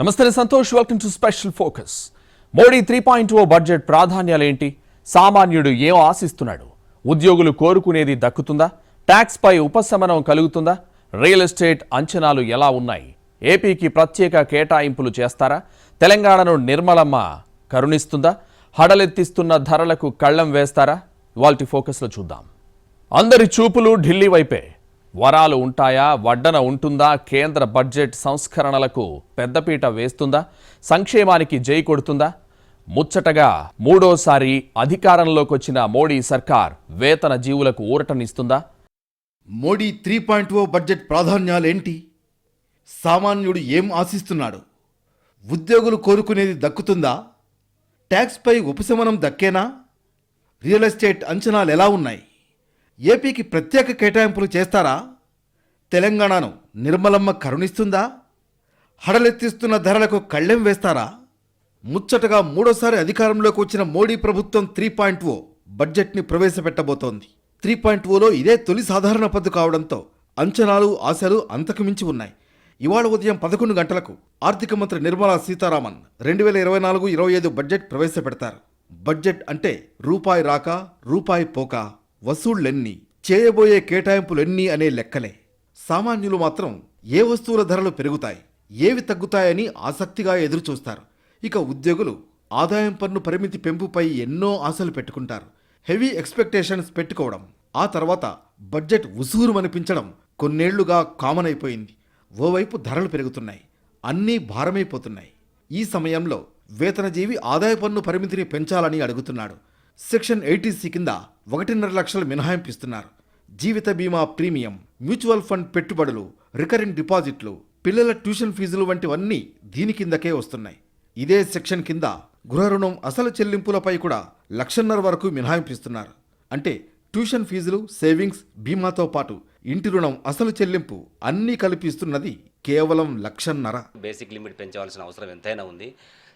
నమస్తే Santosh welcome to special focus Modi three point o oh budget ప్రాధాన్యాలేంటి సామాన్యుడు ఏం ఆశిస్తున్నాడు? ఉద్యోగులు కోరుకునేది దక్కుతుందా? ట్యాక్స్ పై ఉపశమనం కలుగుతుందా? రియల్ ఎస్టేట్ అంచనాలు ఎలా ఉన్నాయి? ఏపీకి ప్రత్యేక కేటాయింపులు చేస్తారా? తెలంగాణను నిర్మలమ్మ కరుణిస్తుందా? హడలెత్తిస్తున్న ధరలకు కళ్ళం వేస్తారా? వాల్టి ఫోకస్లో చూద్దాం. అందరి చూపులు ఢిల్లీ వైపే. వరాలు ఉంటాయా? వడ్డన ఉంటుందా? కేంద్ర బడ్జెట్ సంస్కరణలకు పెద్దపీట వేస్తుందా? సంక్షేమానికి జై కొడుతుందా? ముచ్చటగా మూడోసారి అధికారంలోకి వచ్చిన మోడీ సర్కార్ వేతన జీవులకు ఊరటనిస్తుందా? Modi three point o budget ప్రాధాన్యాలేంటి? సామాన్యుడు ఏం ఆశిస్తున్నాడు? ఉద్యోగులు కోరుకునేది దక్కుతుందా? ట్యాక్స్పై ఉపశమనం దక్కేనా? రియల్ ఎస్టేట్ అంచనాలు ఎలా ఉన్నాయి? ఏపీకి ప్రత్యేక కేటాయింపులు చేస్తారా? తెలంగాణను నిర్మలమ్మ కరుణిస్తుందా? హడలెత్తిస్తున్న ధరలకు కళ్ళెం వేస్తారా? ముచ్చటగా మూడోసారి అధికారంలోకి వచ్చిన మోడీ ప్రభుత్వం త్రీ పాయింట్ ఓ బడ్జెట్ని ప్రవేశపెట్టబోతోంది. త్రీ పాయింట్ ఓలో ఇదే తొలి సాధారణ పద్దు కావడంతో అంచనాలు ఆశలు అంతకు మించి ఉన్నాయి. ఇవాళ ఉదయం పదకొండు గంటలకు ఆర్థిక మంత్రి నిర్మలా సీతారామన్ రెండు వేల ఇరవై నాలుగు ఇరవై ఐదు బడ్జెట్ ప్రవేశపెడతారు. బడ్జెట్ అంటే రూపాయి రాక రూపాయి పోక. వసూళ్ళెన్ని చేయబోయే కేటాయింపులెన్ని అనే లెక్కలే. సామాన్యులు మాత్రం ఏ వస్తువుల ధరలు పెరుగుతాయి ఏవి తగ్గుతాయని ఆసక్తిగా ఎదురుచూస్తారు. ఇక ఉద్యోగులు ఆదాయం పన్ను పరిమితి పెంపుపై ఎన్నో ఆశలు పెట్టుకుంటారు. హెవీ ఎక్స్పెక్టేషన్స్ పెట్టుకోవడం ఆ తర్వాత బడ్జెట్ ఉసూరుమనిపించడం కొన్నేళ్ళుగా కామన్ అయిపోయింది ఓవైపు ధరలు పెరుగుతున్నాయి అన్నీ భారమైపోతున్నాయి. ఈ సమయంలో వేతనజీవి ఆదాయ పన్ను పరిమితిని పెంచాలని అడుగుతున్నాడు. సెక్షన్ ఎయిటీసీ కింద ఒకటిన్నర లక్షలు మినహాయింపు ఇస్తున్నారు జీవిత బీమా ప్రీమియం మ్యూచువల్ ఫండ్ పెట్టుబడులు రికరింగ్ డిపాజిట్లు పిల్లల ట్యూషన్ ఫీజులు వంటివన్నీ దీని కిందకే వస్తున్నాయి. ఇదే సెక్షన్ కింద గృహ రుణం అసలు చెల్లింపులపై కూడా లక్షన్నర వరకు మినహాయింపు ఇస్తున్నారు అంటే ట్యూషన్ ఫీజులు సేవింగ్స్ బీమాతో పాటు ఇంటి రుణం అసలు చెల్లింపు అన్నీ కల్పిస్తున్నది కేవలం లక్షన్నర. బేసిక్ లిమిట్ పెంచవలసిన అవసరం ఎంతైనా ఉంది.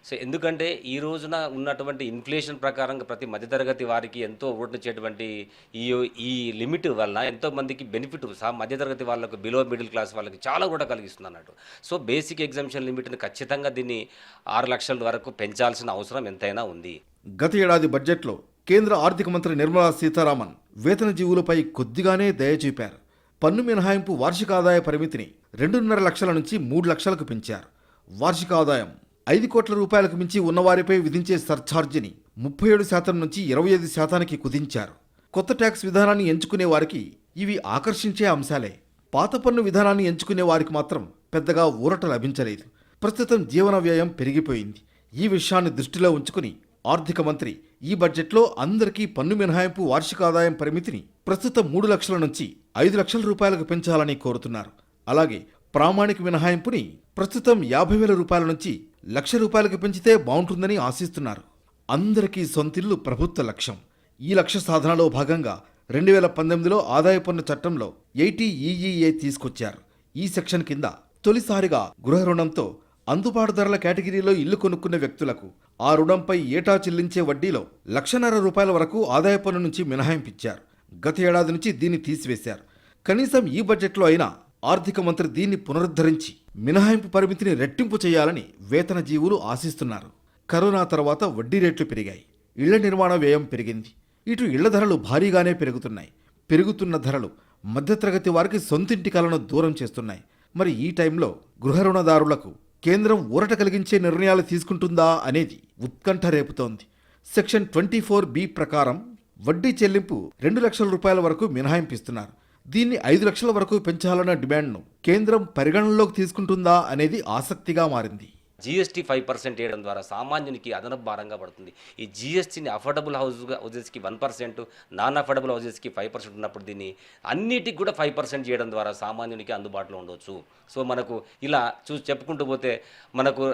సో ఎందుకంటే ఈ రోజున ఉన్నటువంటి ఇన్ఫ్లేషన్ ప్రకారంగా ప్రతి మధ్యతరగతి వారికి ఎంతో ఓటనిచ్చేటువంటి ఈ ఈ లిమిట్ వల్ల ఎంతో మందికి బెనిఫిట్ సా మధ్యతరగతి వాళ్ళకు బిలో మిడిల్ క్లాస్ వాళ్ళకి చాలా కూడా కలిగిస్తుంది అన్నట్టు. సో బేసిక్ ఎగ్జామ్షన్ లిమిట్ని ఖచ్చితంగా దీన్ని ఆరు లక్షల వరకు పెంచాల్సిన అవసరం ఎంతైనా ఉంది. గత ఏడాది బడ్జెట్లో కేంద్ర ఆర్థిక మంత్రి నిర్మలా సీతారామన్ వేతన జీవులపై కొద్దిగానే దయ చూపారు. పన్ను మినహాయింపు వార్షిక ఆదాయ పరిమితిని రెండున్నర లక్షల నుంచి మూడు లక్షలకు పెంచారు. వార్షిక ఆదాయం ఐదు కోట్ల రూపాయలకు మించి ఉన్నవారిపై విధించే సర్ఛార్జిని ముప్పై ఏడు శాతం నుంచి ఇరవై ఐదు శాతానికి కుదించారు. కొత్త ట్యాక్స్ విధానాన్ని ఎంచుకునే వారికి ఇవి ఆకర్షించే అంశాలే. పాత పన్ను విధానాన్ని ఎంచుకునే వారికి మాత్రం పెద్దగా ఊరట లభించలేదు. ప్రస్తుతం జీవన వ్యయం పెరిగిపోయింది. ఈ విషయాన్ని దృష్టిలో ఉంచుకుని ఆర్థిక మంత్రి ఈ బడ్జెట్లో అందరికీ పన్ను మినహాయింపు వార్షిక ఆదాయం పరిమితిని ప్రస్తుతం మూడు లక్షల నుంచి ఐదు లక్షల రూపాయలకు పెంచాలని కోరుతున్నారు. అలాగే ప్రామాణిక మినహాయింపుని ప్రస్తుతం యాభై వేల రూపాయల నుంచి లక్ష రూపాయలకు పెంచితే బాగుంటుందని ఆశిస్తున్నారు. అందరికీ సొంతిల్లు ప్రభుత్వ లక్ష్యం. ఈ లక్ష్య సాధనలో భాగంగా రెండు వేల పంతొమ్మిదిలో ఆదాయ పన్ను చట్టంలో ఎయిటీ ఈఈఏ తీసుకొచ్చారు. ఈ సెక్షన్ కింద తొలిసారిగా గృహ రుణంతో అందుబాటు ధరల కేటగిరీలో ఇల్లు కొనుక్కున్న వ్యక్తులకు ఆ రుణంపై ఏటా చెల్లించే వడ్డీలో లక్షన్నర రూపాయల వరకు ఆదాయ పన్ను నుంచి మినహాయింపిచ్చారు. గత ఏడాది నుంచి దీన్ని తీసివేశారు. కనీసం ఈ బడ్జెట్లో అయినా ఆర్థిక మంత్రి దీన్ని పునరుద్ధరించి మినహాయింపు పరిమితిని రెట్టింపు చేయాలని వేతన జీవులు ఆశిస్తున్నారు. కరోనా తర్వాత వడ్డీ రేట్లు పెరిగాయి. ఇళ్ళ నిర్మాణ వ్యయం పెరిగింది. ఇటు ఇళ్ళ ధరలు భారీగానే పెరుగుతున్నాయి. పెరుగుతున్న ధరలు మధ్యతరగతి వారికి సొంతింటి కలను దూరం చేస్తున్నాయి. మరి ఈ టైంలో గృహ రుణదారులకు కేంద్రం ఊరట కలిగించే నిర్ణయాలు తీసుకుంటుందా అనేది ఉత్కంఠ రేపుతోంది. సెక్షన్ ట్వంటీ ఫోర్ బి ప్రకారం వడ్డీ చెల్లింపు రెండు లక్షల రూపాయల వరకు మినహాయింపిస్తున్నారు. దీన్ని ఐదు లక్షల వరకు పెంచాలన్న డిమాండ్ను కేంద్రం పరిగణనలోకి తీసుకుంటుందా అనేది ఆసక్తిగా మారింది. జిఎస్టీ ఫైవ్ పర్సెంట్ వేయడం ద్వారా సామాన్యునికి అదనపు భారంగా పడుతుంది. ఈ జిఎస్టీని అఫోర్డబుల్ హౌస్గా హౌజెస్కి వన్ పర్సెంట్ నాన్ అఫోర్డబుల్ హౌజెస్కి ఫైవ్ పర్సెంట్ ఉన్నప్పుడు దీన్ని అన్నిటికి కూడా ఫైవ్ పర్సెంట్ చేయడం ద్వారా సామాన్యునికి అందుబాటులో ఉండవచ్చు సో మనకు ఇలా చూసి చెప్పుకుంటూ పోతే మనకు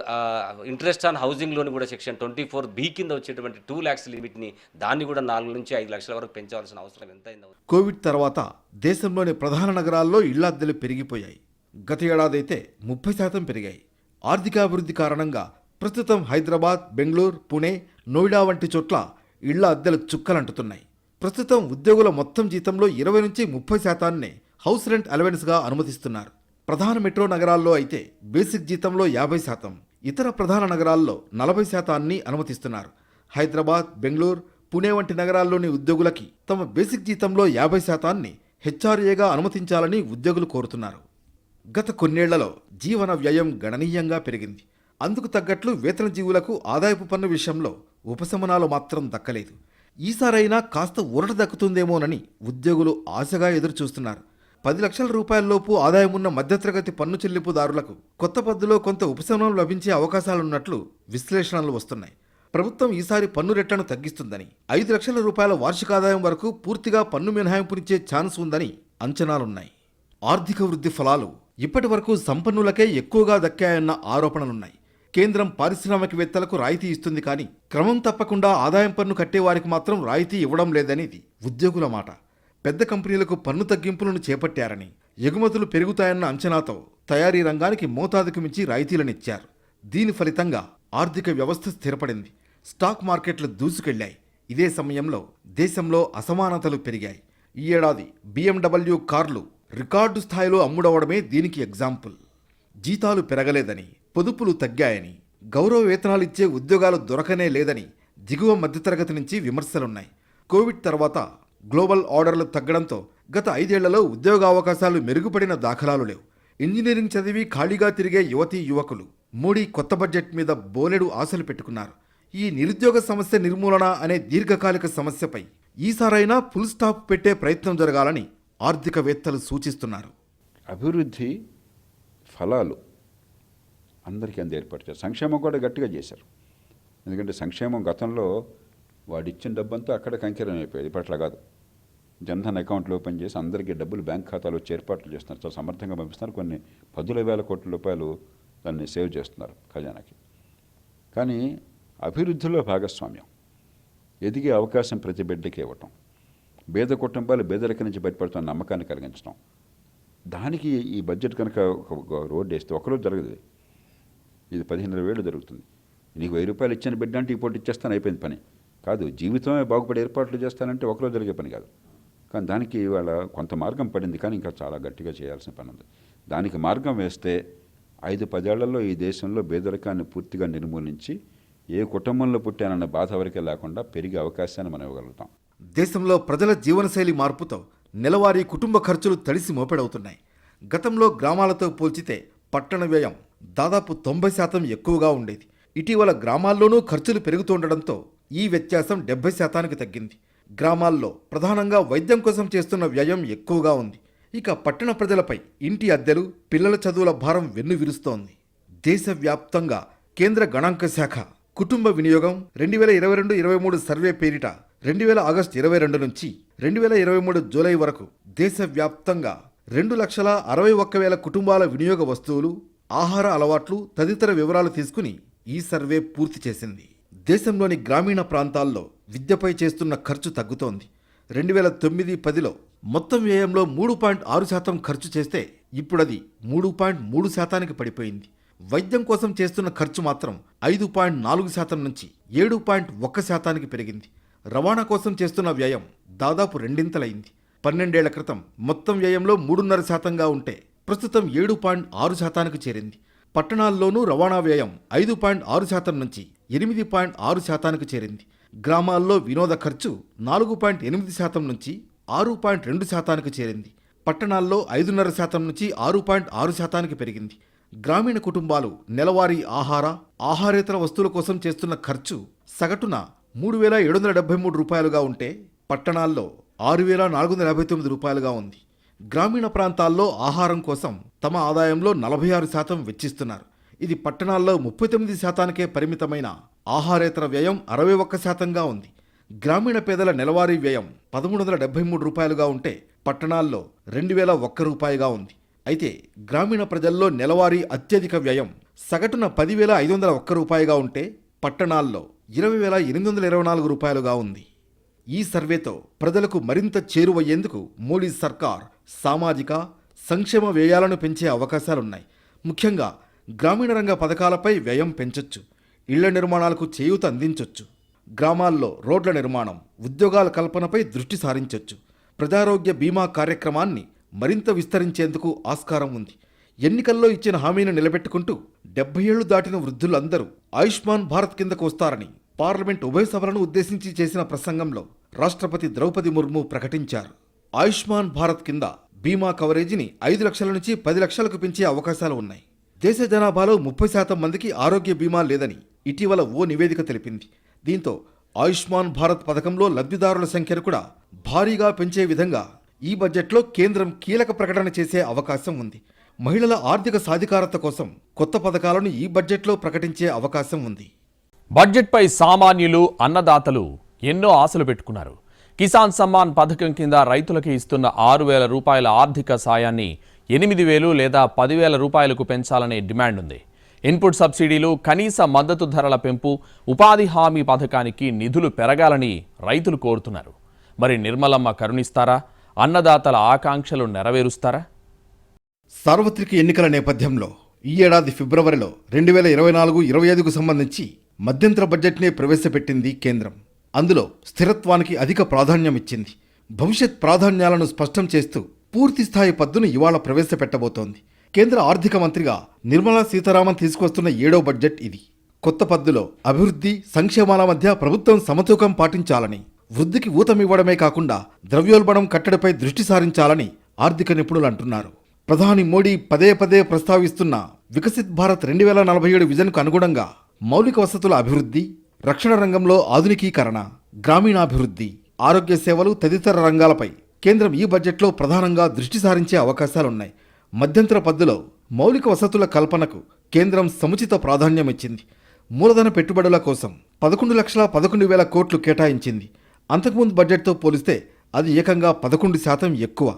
ఇంట్రెస్ట్ ఆన్ హౌసింగ్ లోన్ కూడా సెక్షన్ ట్వంటీ ఫోర్ బీ కింద వచ్చేటువంటి టూ ల్యాక్స్ లిమిట్ని దాన్ని కూడా నాలుగు నుంచి ఐదు లక్షల వరకు పెంచాల్సిన అవసరం ఎంతైందో. కోవిడ్ తర్వాత దేశంలోని ప్రధాన నగరాల్లో ఇళ్ళద్దెలు పెరిగిపోయాయి. గత ఏడాది అయితే ముప్పై శాతం పెరిగాయి. ఆర్థికాభివృద్ధి కారణంగా ప్రస్తుతం హైదరాబాద్ బెంగళూరు పుణే నోయిడా వంటి చోట్ల ఇళ్ళ అద్దెలు చుక్కలంటుతున్నాయి. ప్రస్తుతం ఉద్యోగుల మొత్తం జీతంలో ఇరవై నుంచి ముప్పై శాతాన్నే హౌస్ రెంట్ అలవెన్స్గా అనుమతిస్తున్నారు. ప్రధాన మెట్రో నగరాల్లో అయితే బేసిక్ జీతంలో యాభై శాతం ఇతర ప్రధాన నగరాల్లో నలభై శాతాన్ని అనుమతిస్తున్నారు. హైదరాబాద్ బెంగళూరు పుణే వంటి నగరాల్లోని ఉద్యోగులకి తమ బేసిక్ జీతంలో యాభై శాతాన్ని హెచ్ఆర్ఏగా అనుమతించాలని ఉద్యోగులు కోరుతున్నారు. గత కొన్నేళ్ళలో జీవన వ్యయం గణనీయంగా పెరిగింది. అందుకు తగ్గట్లు వేతన జీవులకు ఆదాయపు పన్ను విషయంలో ఉపశమనాలు మాత్రం దక్కలేదు. ఈసారైనా కాస్త ఊరట దక్కుతుందేమోనని ఉద్యోగులు ఆశగా ఎదురుచూస్తున్నారు. పది లక్షల రూపాయలలోపు ఆదాయం ఉన్న మధ్యతరగతి పన్ను చెల్లింపుదారులకు కొత్త పద్ధతిలో కొంత ఉపశమనం లభించే అవకాశాలున్నట్లు విశ్లేషణలు వస్తున్నాయి. ప్రభుత్వం ఈసారి పన్ను రేట్లను తగ్గిస్తుందని ఐదు లక్షల రూపాయల వార్షిక ఆదాయం వరకు పూర్తిగా పన్ను మినహాయింపునిచ్చే ఛాన్స్ ఉందని అంచనాలున్నాయి. ఆర్థిక వృద్ధి ఫలాలు ఇప్పటి వరకు సంపన్నులకే ఎక్కువగా దక్కాయన్న ఆరోపణలున్నాయి. కేంద్రం పారిశ్రామికవేత్తలకు రాయితీ ఇస్తుంది కానీ క్రమం తప్పకుండా ఆదాయం పన్ను కట్టేవారికి మాత్రం రాయితీ ఇవ్వడం లేదనేది ఉద్యోగుల మాట. పెద్ద కంపెనీలకు పన్ను తగ్గింపులను చేపట్టారని ఎగుమతులు పెరుగుతాయన్న అంచనాతో తయారీ రంగానికి మోతాదుకు మించి రాయితీలనిచ్చారు. దీని ఫలితంగా ఆర్థిక వ్యవస్థ స్థిరపడింది. స్టాక్ మార్కెట్లు దూసుకెళ్ళాయి. ఇదే సమయంలో దేశంలో అసమానతలు పెరిగాయి. ఈ ఏడాది బీఎండబ్ల్యూ కార్లు రికార్డు స్థాయిలో అమ్ముడవడమే దీనికి ఎగ్జాంపుల్. జీతాలు పెరగలేదని పొదుపులు తగ్గాయని గౌరవ వేతనాలు ఇచ్చే ఉద్యోగాలు దొరకనే లేదని దిగువ మధ్యతరగతి నుంచి విమర్శలున్నాయి. కోవిడ్ తర్వాత గ్లోబల్ ఆర్డర్లు తగ్గడంతో గత ఐదేళ్ళలో ఉద్యోగావకాశాలు మెరుగుపడిన దాఖలాలు లేవు. ఇంజనీరింగ్ చదివి ఖాళీగా తిరిగే యువతీ యువకులు మోడీ కొత్త బడ్జెట్ మీద బోలెడు ఆశలు పెట్టుకున్నారు. ఈ నిరుద్యోగ సమస్య నిర్మూలన అనే దీర్ఘకాలిక సమస్యపై ఈసారైనా ఫుల్ స్టాప్ పెట్టే ప్రయత్నం జరగాలని ఆర్థికవేత్తలు సూచిస్తున్నారు. అభివృద్ధి ఫలాలు అందరికీ అంద ఏర్పాటు చేశారు సంక్షేమం కూడా గట్టిగా చేశారు. ఎందుకంటే సంక్షేమం గతంలో వాడు ఇచ్చిన డబ్బంతా అక్కడ కంకిరం అయిపోయేది. ఇప్పుడు కాదు. జన్ధన్ అకౌంట్లు ఓపెన్ చేసి అందరికీ డబ్బులు బ్యాంక్ ఖాతాలో వచ్చి ఏర్పాట్లు చేస్తున్నారు. చాలా సమర్థంగా పంపిస్తున్నారు. కొన్ని పదుల వేల కోట్ల రూపాయలు దాన్ని సేవ్ చేస్తున్నారు ఖజానాకి. కానీ అభివృద్ధిలో భాగస్వామ్యం. ఎదిగే అవకాశం ప్రతి బిడ్డకి ఇవ్వటం. పేద కుటుంబాలు పేదరిక నుంచి బయటపడుతున్న నమ్మకాన్ని కలిగించడం. దానికి ఈ బడ్జెట్ కనుక ఒక రోడ్డు వేస్తే ఒకరోజు జరగదు ఇది. పదిహేను వేలు జరుగుతుంది. నీకు వెయ్యి రూపాయలు ఇచ్చిన బిడ్డ అంటే ఈ పూట ఇచ్చేస్తాను అయిపోయింది పని. కాదు జీవితమే బాగుపడే ఏర్పాట్లు చేస్తానంటే ఒకరోజు జరిగే పని కాదు. కానీ దానికి ఇవాళ కొంత మార్గం పడింది కానీ ఇంకా చాలా గట్టిగా చేయాల్సిన పని ఉంది. దానికి మార్గం వేస్తే ఐదు పదేళ్ళలో ఈ దేశంలో పేదరికాన్ని పూర్తిగా నిర్మూలించి ఏ కుటుంబంలో పుట్టానన్న బాధ వరకే లేకుండా పెరిగే అవకాశాన్ని మనం ఇవ్వగలుగుతాం. దేశంలో ప్రజల జీవనశైలి మార్పుతో నెలవారీ కుటుంబ ఖర్చులు తడిసి మోపెడవుతున్నాయి. గతంలో గ్రామాలతో పోల్చితే పట్టణ వ్యయం దాదాపు తొంభై శాతం ఎక్కువగా ఉండేది. ఇటీవల గ్రామాల్లోనూ ఖర్చులు పెరుగుతుండడంతో ఈ వ్యత్యాసం డెబ్బై శాతానికి తగ్గింది. గ్రామాల్లో ప్రధానంగా వైద్యం కోసం చేస్తున్న వ్యయం ఎక్కువగా ఉంది. ఇక పట్టణ ప్రజలపై ఇంటి అద్దెలు పిల్లల చదువుల భారం వెన్నువిరుస్తోంది. దేశవ్యాప్తంగా కేంద్ర గణాంక శాఖ కుటుంబ వినియోగం రెండు వేల ఇరవై రెండు ఇరవై మూడు సర్వే పేరిట రెండు వేల ఆగస్టు ఇరవై రెండు నుంచి రెండు వేల ఇరవై మూడు జూలై వరకు దేశవ్యాప్తంగా రెండు లక్షల అరవై ఒక్క వేల కుటుంబాల వినియోగ వస్తువులు ఆహార అలవాట్లు తదితర వివరాలు తీసుకుని ఈ సర్వే పూర్తి చేసింది. దేశంలోని గ్రామీణ ప్రాంతాల్లో విద్యపై చేస్తున్న ఖర్చు తగ్గుతోంది. రెండు వేల తొమ్మిది పదిలో మొత్తం వ్యయంలో మూడు పాయింట్ ఆరు శాతం ఖర్చు చేస్తే ఇప్పుడది మూడు పాయింట్ మూడు శాతానికి పడిపోయింది. వైద్యం కోసం చేస్తున్న ఖర్చు మాత్రం ఐదు పాయింట్ నాలుగు శాతం నుంచి ఏడు పాయింట్ ఒక్క శాతానికి పెరిగింది. రవాణా కోసం చేస్తున్న వ్యయం దాదాపు రెండింతలైంది. పన్నెండేళ్ళ క్రితం మొత్తం వ్యయంలో మూడున్నర శాతంగా ఉంటే ప్రస్తుతం ఏడు పాయింట్ ఆరు శాతానికి చేరింది. పట్టణాల్లోనూ రవాణా వ్యయం ఐదు పాయింట్ ఆరు శాతం నుంచి ఎనిమిది పాయింట్ ఆరు శాతానికి చేరింది. గ్రామాల్లో వినోద ఖర్చు నాలుగు పాయింట్ ఎనిమిది శాతం నుంచి ఆరు పాయింట్ రెండు శాతానికి చేరింది. పట్టణాల్లో ఐదున్నర శాతం నుంచి ఆరు పాయింట్ ఆరు శాతానికి పెరిగింది. గ్రామీణ కుటుంబాలు నెలవారీ ఆహార ఆహారేతర వస్తువుల కోసం చేస్తున్న ఖర్చు సగటున మూడు వేల ఏడు వందల డెబ్బై మూడు రూపాయలుగా ఉంటే పట్టణాల్లో ఆరు వేల నాలుగు వందల యాభై తొమ్మిది రూపాయలుగా ఉంది. గ్రామీణ ప్రాంతాల్లో ఆహారం కోసం తమ ఆదాయంలో నలభై ఆరు శాతం వెచ్చిస్తున్నారు. ఇది పట్టణాల్లో ముప్పై తొమ్మిది శాతానికే పరిమితమైన ఆహారేతర వ్యయం అరవై ఒక్క శాతంగా ఉంది. గ్రామీణ పేదల నెలవారీ వ్యయం పదమూడు వందల డెబ్బై మూడు రూపాయలుగా ఉంటే పట్టణాల్లో రెండు వేల ఒక్క రూపాయిగా ఉంది. అయితే గ్రామీణ ప్రజల్లో నెలవారీ అత్యధిక వ్యయం సగటున పదివేల ఐదు వందల ఒక్క రూపాయిగా ఉంటే పట్టణాల్లో ఇరవై వేల ఎనిమిది వందల ఇరవై నాలుగు రూపాయలుగా ఉంది. ఈ సర్వేతో ప్రజలకు మరింత చేరువయ్యేందుకు మోడీ సర్కార్ సామాజిక సంక్షేమ వ్యయాలను పెంచే అవకాశాలున్నాయి. ముఖ్యంగా గ్రామీణ రంగ పథకాలపై వ్యయం పెంచొచ్చు ఇళ్ళ నిర్మాణాలకు చేయూత అందించొచ్చు గ్రామాల్లో రోడ్ల నిర్మాణం ఉద్యోగాల కల్పనపై దృష్టి సారించొచ్చు ప్రజారోగ్య బీమా కార్యక్రమాన్ని మరింత విస్తరించేందుకు ఆస్కారం ఉంది. ఎన్నికల్లో ఇచ్చిన హామీని నిలబెట్టుకుంటూ డెబ్బై ఏళ్ళు దాటిన వృద్ధులందరూ ఆయుష్మాన్ భారత్ కిందకు వస్తారని పార్లమెంట్ ఉభయ సభలను ఉద్దేశించి చేసిన ప్రసంగంలో రాష్ట్రపతి ద్రౌపది ముర్ము ప్రకటించారు. ఆయుష్మాన్ భారత్ కింద బీమా కవరేజీని ఐదు లక్షల నుంచి పది లక్షలకు పెంచే అవకాశాలు ఉన్నాయి. దేశ జనాభాలో ముప్పై శాతం మందికి ఆరోగ్య బీమా లేదని ఇటీవల ఓ నివేదిక తెలిపింది. దీంతో ఆయుష్మాన్ భారత్ పథకంలో లబ్ధిదారుల సంఖ్యను కూడా భారీగా పెంచే విధంగా ఈ బడ్జెట్లో కేంద్రం కీలక ప్రకటన చేసే అవకాశం ఉంది. మహిళల ఆర్థిక సాధికారత కోసం కొత్త పథకాలను ఈ బడ్జెట్లో ప్రకటించే అవకాశం ఉంది. బడ్జెట్పై సామాన్యులు అన్నదాతలు ఎన్నో ఆశలు పెట్టుకున్నారు. కిసాన్ సమ్మాన్ పథకం కింద రైతులకి ఇస్తున్న ఆరు వేల రూపాయల ఆర్థిక సాయాన్ని ఎనిమిది వేలు లేదా పదివేల రూపాయలకు పెంచాలనే డిమాండ్ ఉంది. ఇన్పుట్ సబ్సిడీలు కనీస మద్దతు ధరల పెంపు ఉపాధి హామీ పథకానికి నిధులు పెరగాలని రైతులు కోరుతున్నారు. మరి నిర్మలమ్మ కరుణిస్తారా? అన్నదాతల ఆకాంక్షలు నెరవేరుస్తారా? సార్వత్రిక ఎన్నికల నేపథ్యంలో ఈ ఏడాది ఫిబ్రవరిలో రెండు వేల ఇరవై నాలుగు ఇరవై ఐదుకు సంబంధించి మధ్యంతర బడ్జెట్నే ప్రవేశపెట్టింది కేంద్రం. అందులో స్థిరత్వానికి అధిక ప్రాధాన్యం ఇచ్చింది. భవిష్యత్ ప్రాధాన్యాలను స్పష్టం చేస్తూ పూర్తి స్థాయి పద్దును ఇవాళ ప్రవేశపెట్టబోతోంది. కేంద్ర ఆర్థిక మంత్రిగా నిర్మలా సీతారామన్ తీసుకొస్తున్న ఏడో బడ్జెట్ ఇది. కొత్త పద్దులో అభివృద్ధి సంక్షేమాల మధ్య ప్రభుత్వం సమతూకం పాటించాలని వృద్ధికి ఊతమివ్వడమే కాకుండా ద్రవ్యోల్బణం కట్టడిపై దృష్టి సారించాలని ఆర్థిక నిపుణులు అంటున్నారు. ప్రధాని మోడీ పదే పదే ప్రస్తావిస్తున్న వికసిత్ భారత్ రెండు వేల నలభై ఏడు విజన్కు అనుగుణంగా మౌలిక వసతుల అభివృద్ధి రక్షణ రంగంలో ఆధునికీకరణ గ్రామీణాభివృద్ధి ఆరోగ్య సేవలు తదితర రంగాలపై కేంద్రం ఈ బడ్జెట్లో ప్రధానంగా దృష్టి సారించే అవకాశాలున్నాయి. మధ్యంతర పద్దులో మౌలిక వసతుల కల్పనకు కేంద్రం సముచిత ప్రాధాన్యం ఇచ్చింది మూలధన పెట్టుబడుల కోసం పదకొండు లక్షల పదకొండు వేల కోట్లు కేటాయించింది. అంతకుముందు బడ్జెట్తో పోలిస్తే అది ఏకంగా పదకొండు శాతం ఎక్కువ.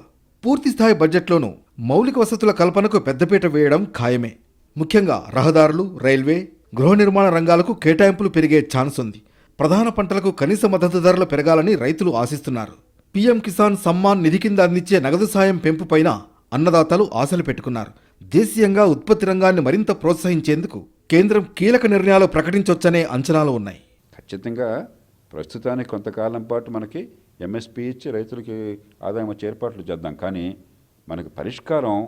పూర్తి స్థాయి బడ్జెట్లోనూ మౌలిక వసతుల కల్పనకు పెద్దపీట వేయడం ఖాయమే. ముఖ్యంగా రహదారులు రైల్వే గృహ నిర్మాణ రంగాలకు కేటాయింపులు పెరిగే ఛాన్స్ ఉంది. ప్రధాన పంటలకు కనీస మద్దతు ధరలు పెరగాలని రైతులు ఆశిస్తున్నారు. పీఎం కిసాన్ సమ్మాన్ నిధి కింద అందించే నగదు సాయం పెంపుపైన అన్నదాతలు ఆశలు పెట్టుకున్నారు. దేశీయంగా ఉత్పత్తి రంగాన్ని మరింత ప్రోత్సహించేందుకు కేంద్రం కీలక నిర్ణయాలు ప్రకటించొచ్చనే అంచనాలు ఉన్నాయి. ఖచ్చితంగా ప్రస్తుతానికి కొంతకాలం పాటు మనకి ఎంఎస్పీ ఇచ్చి రైతులకి ఆదాయం వచ్చే ఏర్పాట్లు చేద్దాం. కానీ మనకి పరిష్కారం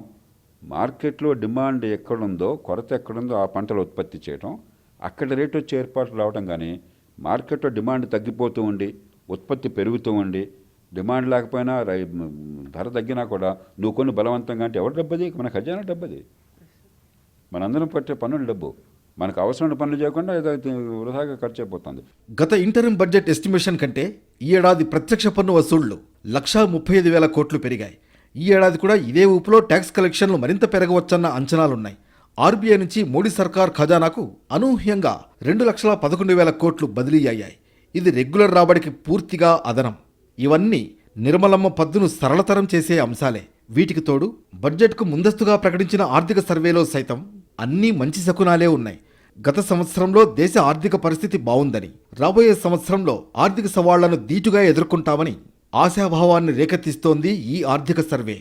మార్కెట్లో డిమాండ్ ఎక్కడుందో కొరత ఎక్కడుందో ఆ పంటలు ఉత్పత్తి చేయడం అక్కడ రేటు వచ్చే ఏర్పాట్లు రావడం కానీ మార్కెట్లో డిమాండ్ తగ్గిపోతూ ఉండి ఉత్పత్తి పెరుగుతూ ఉండి డిమాండ్ లేకపోయినా రై ధర తగ్గినా కూడా నువ్వు కొన్ని బలవంతంగా అంటే ఎవరి డబ్బది? మన ఖజానా డబ్బది. మనందరం పట్టే పన్నుల డబ్బు. మనకు అవసరమైన పనులు చేయకుండా ఏదో వృధాగా ఖర్చు అయిపోతుంది. గత ఇంటర్మ్ బడ్జెట్ ఎస్టిమేషన్ కంటే ఈ ఏడాది ప్రత్యక్ష పన్ను వసూళ్ళు లక్షా ముప్పై ఐదు వేల కోట్లు పెరిగాయి. ఈ ఏడాది కూడా ఇదే ఊపులో ట్యాక్స్ కలెక్షన్లు మరింత పెరగవచ్చన్న అంచనాలున్నాయి. ఆర్బీఐ నుంచి మోడీ సర్కార్ ఖజానాకు అనూహ్యంగా రెండు లక్షల పదకొండు వేల కోట్లు బదిలీ అయ్యాయి. ఇది రెగ్యులర్ రాబడికి పూర్తిగా అదనం. ఇవన్నీ నిర్మలమ్మ పద్దును సరళతరం చేసే అంశాలే. వీటికి తోడు బడ్జెట్కు ముందస్తుగా ప్రకటించిన ఆర్థిక సర్వేలో సైతం అన్నీ మంచి శకునాలే ఉన్నాయి. గత సంవత్సరంలో దేశ ఆర్థిక పరిస్థితి బావుందని రాబోయే సంవత్సరంలో ఆర్థిక సవాళ్ళను దీటుగా ఎదుర్కొంటామని ఆశాభావాన్ని రేకెత్తిస్తోంది ఈ ఆర్థిక సర్వే.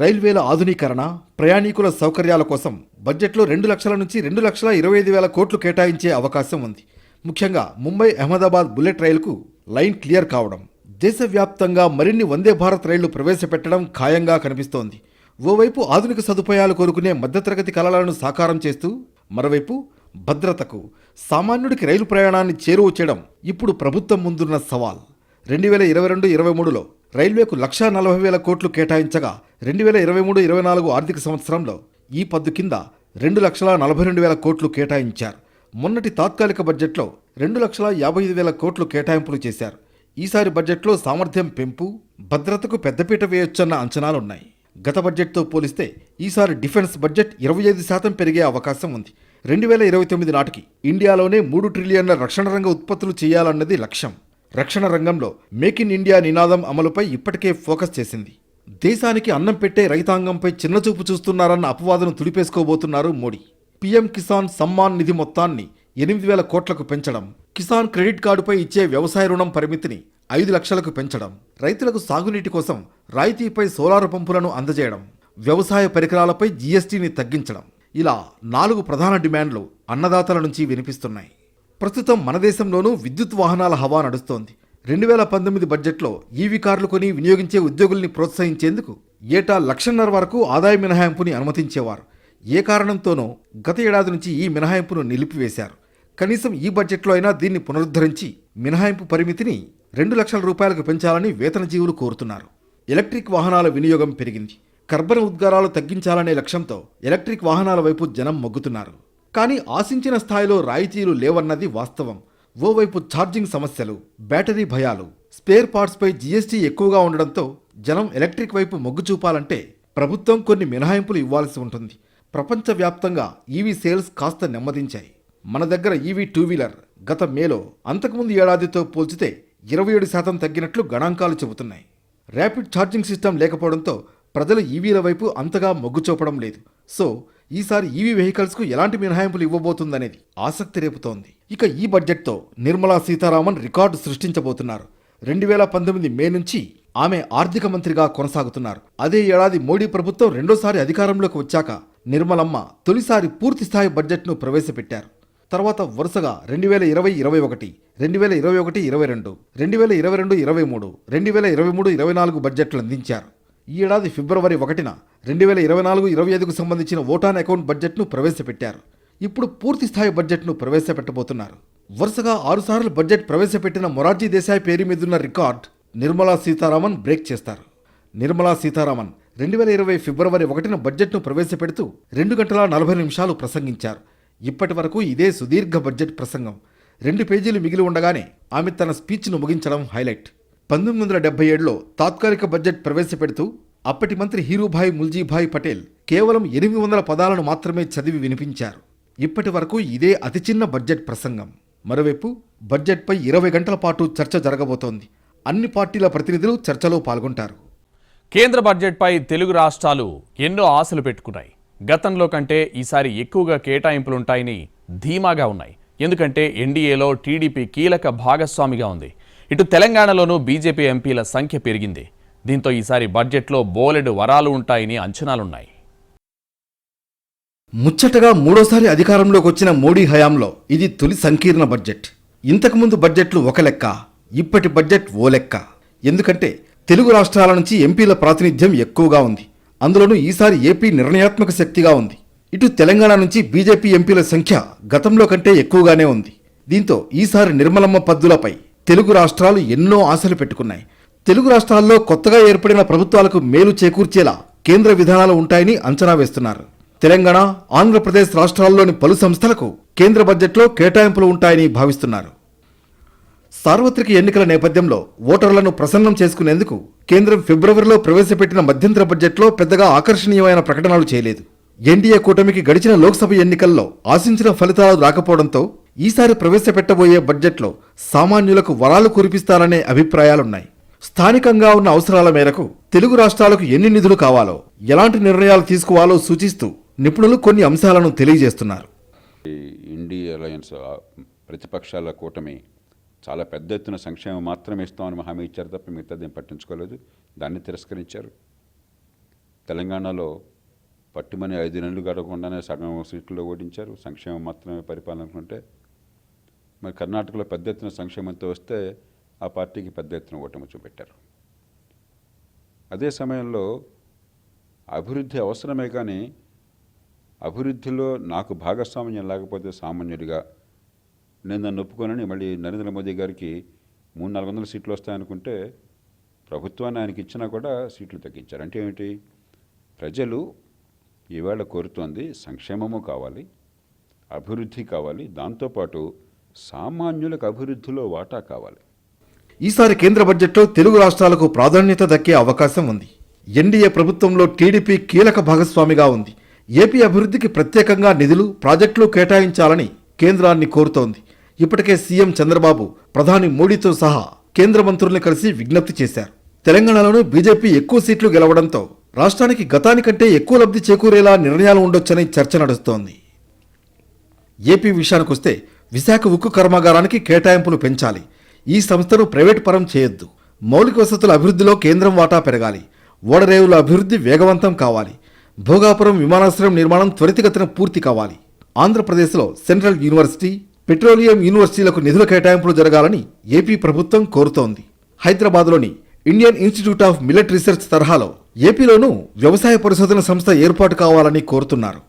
రైల్వేల ఆధునీకరణ ప్రయాణికుల సౌకర్యాల కోసం బడ్జెట్లో రెండు లక్షల నుంచి రెండు లక్షల ఇరవై ఐదు వేల కోట్లు కేటాయించే అవకాశం ఉంది. ముఖ్యంగా ముంబై అహ్మదాబాద్ బుల్లెట్ రైలుకు లైన్ క్లియర్ కావడం దేశవ్యాప్తంగా మరిన్ని వందే భారత్ రైళ్ళు ప్రవేశపెట్టడం ఖాయంగా కనిపిస్తోంది. ఓవైపు ఆధునిక సదుపాయాలు కోరుకునే మధ్యతరగతి కళలను సాకారం చేస్తూ మరోవైపు భద్రతకు సామాన్యుడికి రైలు ప్రయాణాన్ని చేరువ చేయడం ఇప్పుడు ప్రభుత్వం ముందున్న సవాల్. రెండు వేల ఇరవై రెండు ఇరవై మూడులో రైల్వేకు లక్షా నలభై వేల కోట్లు కేటాయించగా రెండు వేల ఇరవై మూడు ఇరవై నాలుగు ఆర్థిక సంవత్సరంలో ఈ పద్దు కింద రెండు లక్షల నలభై రెండు వేల కోట్లు కేటాయించారు. మొన్నటి తాత్కాలిక బడ్జెట్లో రెండు లక్షల యాభై ఐదు వేల కోట్లు కేటాయింపులు చేశారు. ఈసారి బడ్జెట్లో సామర్థ్యం పెంపు భద్రతకు పెద్దపీట వేయొచ్చన్న అంచనాలున్నాయి. గత బడ్జెట్తో పోలిస్తే ఈసారి డిఫెన్స్ బడ్జెట్ ఇరవై ఐదు శాతం పెరిగే అవకాశం ఉంది. రెండు వేల ఇరవై తొమ్మిది నాటికి ఇండియాలోనే మూడు ట్రిలియన్ల రక్షణ రంగ ఉత్పత్తులు చేయాలన్నది లక్ష్యం. రక్షణ రంగంలో మేక్ ఇన్ ఇండియా నినాదం అమలుపై ఇప్పటికే ఫోకస్ చేసింది. దేశానికి అన్నం పెట్టే రైతాంగంపై చిన్నచూపు చూస్తున్నారన్న అపవాదను తుడిపేసుకోబోతున్నారు మోడీ. పీఎం కిసాన్ సమ్మాన్ నిధి మొత్తాన్ని ఎనిమిది వేల కోట్లకు పెంచడం కిసాన్ క్రెడిట్ కార్డుపై ఇచ్చే వ్యవసాయ రుణం పరిమితిని ఐదు లక్షలకు పెంచడం రైతులకు సాగునీటి కోసం రాయితీపై సోలార్ పంపులను అందజేయడం వ్యవసాయ పరికరాలపై జీఎస్టీని తగ్గించడం. ఇలా నాలుగు ప్రధాన డిమాండ్లు అన్నదాతల నుంచి వినిపిస్తున్నాయి. ప్రస్తుతం మన దేశంలోనూ విద్యుత్ వాహనాల హవా నడుస్తోంది. రెండు వేల పంతొమ్మిది బడ్జెట్లో ఈవీ కార్లు కొని వినియోగించే ఉద్యోగుల్ని ప్రోత్సహించేందుకు ఏటా లక్షన్నర వరకు ఆదాయ మినహాయింపుని అనుమతించేవారు. ఏ కారణంతోనో గత ఏడాది నుంచి ఈ మినహాయింపును నిలిపివేశారు. కనీసం ఈ బడ్జెట్లో అయినా దీన్ని పునరుద్ధరించి మినహాయింపు పరిమితిని రెండు లక్షల రూపాయలకు పెంచాలని వేతన జీవులు కోరుతున్నారు. ఎలక్ట్రిక్ వాహనాల వినియోగం పెరిగింది. కర్బన ఉద్గారాలు తగ్గించాలనే లక్ష్యంతో ఎలక్ట్రిక్ వాహనాల వైపు జనం మొగ్గుతున్నారు. కానీ ఆశించిన స్థాయిలో రాయితీలు లేవన్నది వాస్తవం. ఓవైపు ఛార్జింగ్ సమస్యలు బ్యాటరీ భయాలు స్పేర్ పార్ట్స్పై జీఎస్టీ ఎక్కువగా ఉండడంతో జనం ఎలక్ట్రిక్ వైపు మొగ్గు చూపాలంటే ప్రభుత్వం కొన్ని మినహాయింపులు ఇవ్వాల్సి ఉంటుంది. ప్రపంచవ్యాప్తంగా ఈవీ సేల్స్ కాస్త నెమ్మదించాయి. మన దగ్గర ఈవీ టూ వీలర్ గత మేలో అంతకుముందు ఏడాదితో పోల్చితే ఇరవై ఏడు శాతం తగ్గినట్లు గణాంకాలు చెబుతున్నాయి. ర్యాపిడ్ ఛార్జింగ్ సిస్టమ్ లేకపోవడంతో ప్రజలు ఈవీల వైపు అంతగా మొగ్గు చూపడం లేదు. సో ఈసారి ఈవీ వెహికల్స్కు ఎలాంటి మినహాయింపులు ఇవ్వబోతుందనేది ఆసక్తి రేపుతోంది. ఇక ఈ బడ్జెట్తో నిర్మలా సీతారామన్ రికార్డు సృష్టించబోతున్నారు. రెండు వేల పంతొమ్మిది మే నుంచి ఆమె ఆర్థిక మంత్రిగా కొనసాగుతున్నారు. అదే ఏడాది మోడీ ప్రభుత్వం రెండోసారి అధికారంలోకి వచ్చాక నిర్మలమ్మ తొలిసారి పూర్తిస్థాయి బడ్జెట్ను ప్రవేశపెట్టారు. తర్వాత వరుసగా రెండు వేల ఇరవై ఇరవై ఒకటి రెండు వేల ఇరవై ఒకటి ఇరవై రెండు రెండు వేల ఇరవై రెండు ఇరవై మూడు రెండు వేల ఇరవై మూడు ఇరవై నాలుగు బడ్జెట్లు అందించారు. ఈ ఏడాది ఫిబ్రవరి ఒకటిన రెండు వేల ఇరవై నాలుగు ఇరవై ఐదుకు సంబంధించిన ఓటాన్ అకౌంట్ బడ్జెట్ను ప్రవేశపెట్టారు. ఇప్పుడు పూర్తి స్థాయి బడ్జెట్ను ప్రవేశపెట్టబోతున్నారు. వరుసగా ఆరుసార్లు బడ్జెట్ ప్రవేశపెట్టిన మొరార్జీ దేశాయ్ పేరు మీదున్న రికార్డ్ నిర్మలా సీతారామన్ బ్రేక్ చేస్తారు. నిర్మలా సీతారామన్ రెండు వేల ఇరవై ఫిబ్రవరి ఒకటిన బడ్జెట్ను ప్రవేశపెడుతూ రెండు గంటల నలభై నిమిషాలు ప్రసంగించారు. ఇప్పటి వరకు ఇదే సుదీర్ఘ బడ్జెట్ ప్రసంగం. రెండు పేజీలు మిగిలి ఉండగానే ఆమె తన స్పీచ్ను ముగించడం హైలైట్. పంతొమ్మిది వందల డెబ్బై ఏడులో తాత్కాలిక బడ్జెట్ ప్రవేశపెడుతూ అప్పటి మంత్రి హీరూభాయ్ ముల్జీభాయ్ పటేల్ కేవలం ఎనిమిది వందల పదాలను మాత్రమే చదివి వినిపించారు. ఇప్పటి వరకు ఇదే అతి చిన్న బడ్జెట్ ప్రసంగం. మరోవైపు బడ్జెట్పై ఇరవై గంటల పాటు చర్చ జరగబోతోంది. అన్ని పార్టీల ప్రతినిధులు చర్చలో పాల్గొంటారు. కేంద్ర బడ్జెట్పై తెలుగు రాష్ట్రాలు ఎన్నో ఆశలు పెట్టుకున్నాయి. గతంలో కంటే ఈసారి ఎక్కువగా కేటాయింపులుంటాయని ధీమాగా ఉన్నాయి. ఎందుకంటే ఎన్డీఏలో టీడీపీ కీలక భాగస్వామిగా ఉంది. ఇటు తెలంగాణలోనూ బీజేపీ ఎంపీల సంఖ్య పెరిగింది. దీంతో ఈసారి బడ్జెట్లో బోలెడు వరాలు ఉంటాయని అంచనాలున్నాయి. ముచ్చటగా మూడోసారి అధికారంలోకి వచ్చిన మోడీ హయాంలో ఇది తొలి సంకీర్ణ బడ్జెట్. ఇంతకుముందు బడ్జెట్లు ఒక లెక్క ఇప్పటి బడ్జెట్ ఓ లెక్క. ఎందుకంటే తెలుగు రాష్ట్రాల నుంచి ఎంపీల ప్రాతినిధ్యం ఎక్కువగా ఉంది. అందులోనూ ఈసారి ఏపీ నిర్ణయాత్మక శక్తిగా ఉంది. ఇటు తెలంగాణ నుంచి బీజేపీ ఎంపీల సంఖ్య గతంలో కంటే ఎక్కువగానే ఉంది. దీంతో ఈసారి నిర్మలమ్మ పద్దులపై తెలుగు రాష్ట్రాలు ఎన్నో ఆశలు పెట్టుకున్నాయి. తెలుగు రాష్ట్రాల్లో కొత్తగా ఏర్పడిన ప్రభుత్వాలకు మేలు చేకూర్చేలా కేంద్ర విధానాలు ఉంటాయని అంచనా వేస్తున్నారు. తెలంగాణ ఆంధ్రప్రదేశ్ రాష్ట్రాల్లోని పలు సంస్థలకు కేంద్ర బడ్జెట్లో కేటాయింపులు ఉంటాయని భావిస్తున్నారు. సార్వత్రిక ఎన్నికల నేపథ్యంలో ఓటర్లను ప్రసన్నం చేసుకునేందుకు కేంద్రం ఫిబ్రవరిలో ప్రవేశపెట్టిన మధ్యంతర బడ్జెట్లో పెద్దగా ఆకర్షణీయమైన ప్రకటనలు చేయలేదు. ఎన్డీఏ కూటమికి గడిచిన లోక్సభ ఎన్నికల్లో ఆశించిన ఫలితాలు రాకపోవడంతో ఈసారి ప్రవేశపెట్టబోయే బడ్జెట్లో సామాన్యులకు వరాలు కురిపిస్తారనే అభిప్రాయాలున్నాయి. స్థానికంగా ఉన్న అవసరాల మేరకు తెలుగు రాష్ట్రాలకు ఎన్ని నిధులు కావాలో ఎలాంటి నిర్ణయాలు తీసుకోవాలో సూచిస్తూ నిపుణులు కొన్ని అంశాలను తెలియజేస్తున్నారు. ఈ అలయన్స్ ప్రతిపక్షాల కూటమి చాలా పెద్ద ఎత్తున సంక్షేమం మాత్రమే ఇస్తామని హామీ ఇచ్చారు తప్ప మిగతాది పట్టించుకోలేదు. దాన్ని తిరస్కరించారు. తెలంగాణలో పట్టుమని ఐదు నెలలు గడవకుండానే సగం సీట్లలో ఓడించారు. సంక్షేమం మాత్రమే పరిపాలన అనుకుంటే మరి కర్ణాటకలో పెద్ద ఎత్తున సంక్షేమంతో వస్తే ఆ పార్టీకి పెద్ద ఎత్తున ఓటమి చూపెట్టారు. అదే సమయంలో అభివృద్ధి అవసరమే కానీ అభివృద్ధిలో నాకు భాగస్వామ్యం లేకపోతే సామాన్యుడిగా నేను నన్ను ఒప్పుకోనని మళ్ళీ నరేంద్ర మోదీ గారికి మూడు నాలుగు వందల సీట్లు వస్తాయనుకుంటే ప్రభుత్వాన్ని ఆయనకి ఇచ్చినా కూడా సీట్లు తగ్గించారు. అంటే ఏమిటి? ప్రజలు ఈవేళ కోరుతోంది సంక్షేమము కావాలి అభివృద్ధి కావాలి దాంతోపాటు సామాన్యులకు అభివృద్ధిలో వాటా కావాలి. ఈసారి కేంద్ర బడ్జెట్లో తెలుగు రాష్ట్రాలకు ప్రాధాన్యత దక్కే అవకాశం ఉంది. ఎన్డీఏ ప్రభుత్వంలో టీడీపీ కీలక భాగస్వామిగా ఉంది. ఏపీ అభివృద్ధికి ప్రత్యేకంగా నిధులు ప్రాజెక్టులు కేటాయించాలని కేంద్రాన్ని కోరుతోంది. ఇప్పటికే సీఎం చంద్రబాబు ప్రధాని మోడీతో సహా కేంద్ర మంత్రుల్ని కలిసి విజ్ఞప్తి చేశారు. తెలంగాణలోనూ బీజేపీ ఎక్కువ సీట్లు గెలవడంతో రాష్ట్రానికి గతానికంటే ఎక్కువ లబ్ధి చేకూరేలా నిర్ణయాలు ఉండొచ్చని చర్చ నడుస్తోంది. ఏపీ విషయానికొస్తే విశాఖ ఉక్కు కర్మాగారానికి కేటాయింపులు పెంచాలి. ఈ సంస్థను ప్రైవేట్ పరం చేయొద్దు. మౌలిక వసతుల అభివృద్ధిలో కేంద్రం వాటా పెరగాలి. ఓడరేవుల అభివృద్ధి వేగవంతం కావాలి. భోగాపురం విమానాశ్రయం నిర్మాణం త్వరితగతిన పూర్తి కావాలి. ఆంధ్రప్రదేశ్లో సెంట్రల్ యూనివర్సిటీ పెట్రోలియం యూనివర్సిటీలకు నిధుల కేటాయింపులు జరగాలని ఏపీ ప్రభుత్వం కోరుతోంది. హైదరాబాద్లోని Indian institute of military research తరహాలో ఏపీలోనూ వ్యవసాయ పరిశోధన సంస్థ ఏర్పాటు కావాలని కోరుతున్నారు.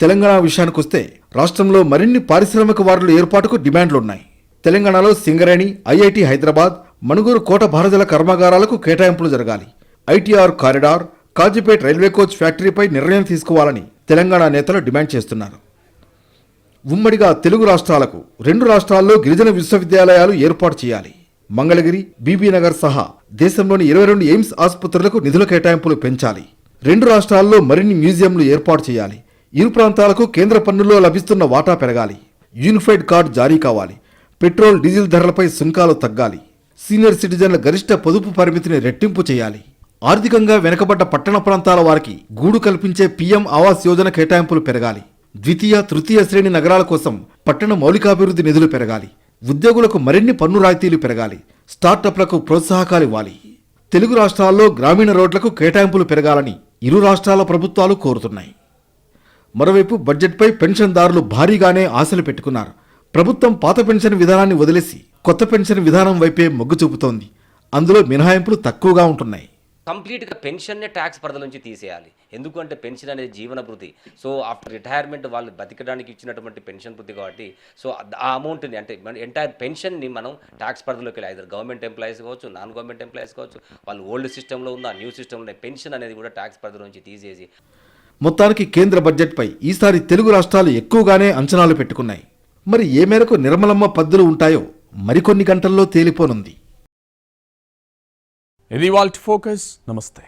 తెలంగాణ విషయానికొస్తే రాష్ట్రంలో మరిన్ని పారిశ్రామిక వారుల ఏర్పాటుకు డిమాండ్లున్నాయి. తెలంగాణలో సింగరేణి ఐఐటి హైదరాబాద్ మణుగూరు కోట భారజల కర్మాగారాలకు కేటాయింపులు జరగాలి. ITR corridor Kazipet railway coach ఫ్యాక్టరీపై నిర్ణయం తీసుకోవాలని తెలంగాణ నేతలు డిమాండ్ చేస్తున్నారు. ఉమ్మడిగా తెలుగు రాష్ట్రాలకు రెండు రాష్ట్రాల్లో గిరిజన విశ్వవిద్యాలయాలు ఏర్పాటు చేయాలి. మంగళగిరి బీబీనగర్ సహా దేశంలోని ఇరవై రెండు ఎయిమ్స్ ఆసుపత్రులకు నిధుల కేటాయింపులు పెంచాలి. రెండు రాష్ట్రాల్లో మరిన్ని మ్యూజియంలు ఏర్పాటు చేయాలి. ఇరు ప్రాంతాలకు కేంద్ర పన్నుల్లో లభిస్తున్న వాటా పెరగాలి. యూనిఫైడ్ కార్డు జారీ కావాలి. పెట్రోల్ డీజిల్ ధరలపై సుంకాలు తగ్గాలి. సీనియర్ సిటిజన్ల గరిష్ట పొదుపు పరిమితిని రెట్టింపు చేయాలి. ఆర్థికంగా వెనుకబడ్డ పట్టణ ప్రాంతాల వారికి గూడు కల్పించే పీఎం ఆవాస్ యోజన కేటాయింపులు పెరగాలి. ద్వితీయ తృతీయ శ్రేణి నగరాల కోసం పట్టణ మౌలికాభివృద్ధి నిధులు పెరగాలి. ఉద్యోగులకు మరిన్ని పన్ను రాయితీలు పెరగాలి. స్టార్టప్లకు ప్రోత్సాహకాలు ఇవ్వాలి. తెలుగు రాష్ట్రాల్లో గ్రామీణ రోడ్లకు కేటాయింపులు పెరగాలని ఇరు రాష్ట్రాల ప్రభుత్వాలు కోరుతున్నాయి. మరోవైపు బడ్జెట్పై పెన్షన్దారులు భారీగానే ఆశలు పెట్టుకున్నారు. ప్రభుత్వం పాత పెన్షన్ విధానాన్ని వదిలేసి కొత్త పెన్షన్ విధానం వైపే మొగ్గు చూపుతోంది. అందులో మినహాయింపులు తక్కువగా ఉంటున్నాయి. కంప్లీట్గా పెన్షన్నే ట్యాక్స్ పరిధి నుంచి తీసేయాలి. ఎందుకంటే పెన్షన్ అనేది జీవన భృతి సో ఆఫ్టర్ రిటైర్మెంట్ వాళ్ళు బతికడానికి ఇచ్చినటువంటి పెన్షన్ భృతి కాబట్టి సో ఆ అమౌంట్ని అంటే ఎంటైర్ పెన్షన్ని మనం ట్యాక్స్ పరిధిలోకి వెళ్ళి ఐదర్ గవర్నమెంట్ ఎంప్లాయీస్ కావచ్చు నాన్ గవర్నమెంట్ ఎంప్లాయీస్ కావచ్చు వాళ్ళు ఓల్డ్ సిస్టంలో ఉన్న న్యూ సిస్టంలో పెన్షన్ అనేది కూడా ట్యాక్స్ పరిధి నుంచి తీసేసి మొత్తానికి కేంద్ర బడ్జెట్పై ఈసారి తెలుగు రాష్ట్రాలు ఎక్కువగానే అంచనాలు పెట్టుకున్నాయి. మరి ఏ మేరకు నిర్మలమ్మ పద్దులు ఉంటాయో మరికొన్ని గంటల్లో తేలిపోనుంది. ఇది వాల్ట్ ఫోకస్ నమస్తే